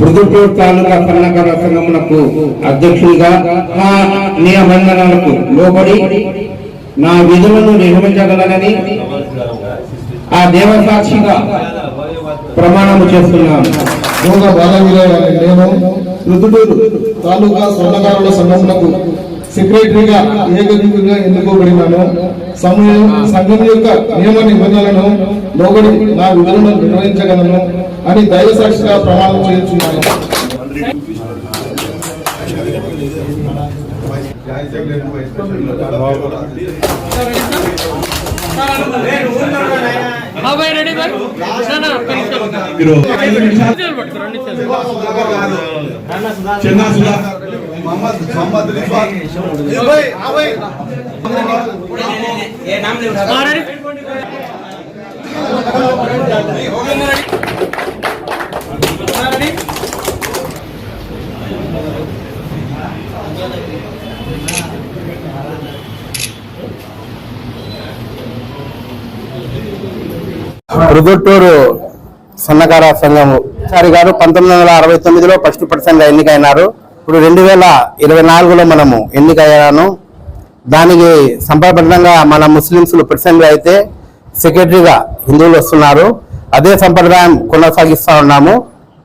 పృథుటూరు తాలూకా సన్నకార సంఘమునకు అధ్యక్షుడిగా నా నియమబంధనాలకు లోబడి నా విధులను నిర్వహించగలనని ఆ దేవసాక్షిగా ప్రమాణము చేస్తున్నాను. యోగ బాలవీర నేను రుదుటూరు తాలూకా స్వర్ణకారుల సంఘమునకు సెక్రటరీగా ఏకగ్రీవంగా ఎన్నుకోబడినాను. సమయం సంఘం యొక్క నియమ నిబంధనలను లోబడి నా విధులను నిర్వహించగలను అని దైవ సాక్షిగా ప్రమాణం చేస్తున్నాను బాబాయ్ రెడీ బాయ్ చెన్నా సుధా మొహమ్మద్ మొహమ్మద్ రిఫాన్. ఆ, రెడీ? రుదుట్టూరు సన్నకార సంఘం సారి గారు పంతొమ్మిది వందల అరవై తొమ్మిదిలో ఫస్ట్ పర్సెంట్ ఎన్నికైనారు. ఇప్పుడు రెండు వేల ఇరవై నాలుగులో మనము ఎన్నికయ్యాను. దానికి సంప్రదాయంగా మన ముస్లింస్లు ప్రెసిడెంట్ అయితే సెక్రటరీగా హిందువులు వస్తున్నారు. అదే సంప్రదాయం కొనసాగిస్తూ ఉన్నాము.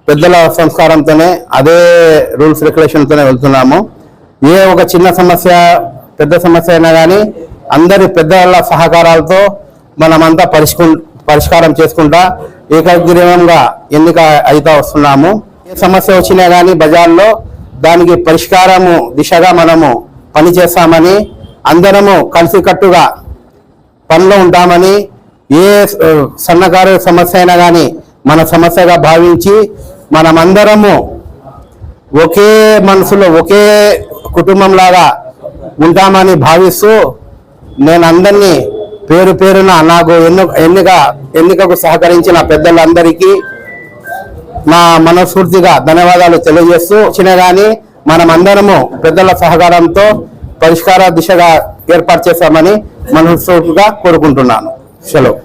పెద్దల సంస్కారంతోనే అదే రూల్స్ రెగ్యులేషన్తోనే వెళ్తున్నాము. ఏ ఒక చిన్న సమస్య పెద్ద సమస్య అయినా కానీ అందరి పెద్దల సహకారాలతో మనమంతా పరిష్కు పరిష్కారం చేసుకుంటా ఏకగ్రీవంగా ఎన్నిక అవుతా వస్తున్నాము. ఏ సమస్య వచ్చినా కానీ బజార్లో దానికి పరిష్కారము దిశగా మనము పనిచేస్తామని అందరము కలిసికట్టుగా పనిలో ఉంటామని ఏ సన్నకారు సమస్య అయినా కానీ మన సమస్యగా భావించి మనమందరము ఒకే మనసులో ఒకే కుటుంబంలాగా ఉంటామని భావిస్తూ నేను అందరినీ పేరు పేరున నాకు ఎన్ను ఎన్నిక ఎన్నికకు సహకరించిన పెద్దలందరికీ నా మనస్ఫూర్తిగా ధన్యవాదాలు తెలియజేస్తూ వచ్చినా కానీ మనమందరము పెద్దల సహకారంతో పరిష్కార దిశగా ఏర్పాటు చేస్తామని మనస్ఫూర్తిగా కోరుకుంటున్నాను. సెలవు.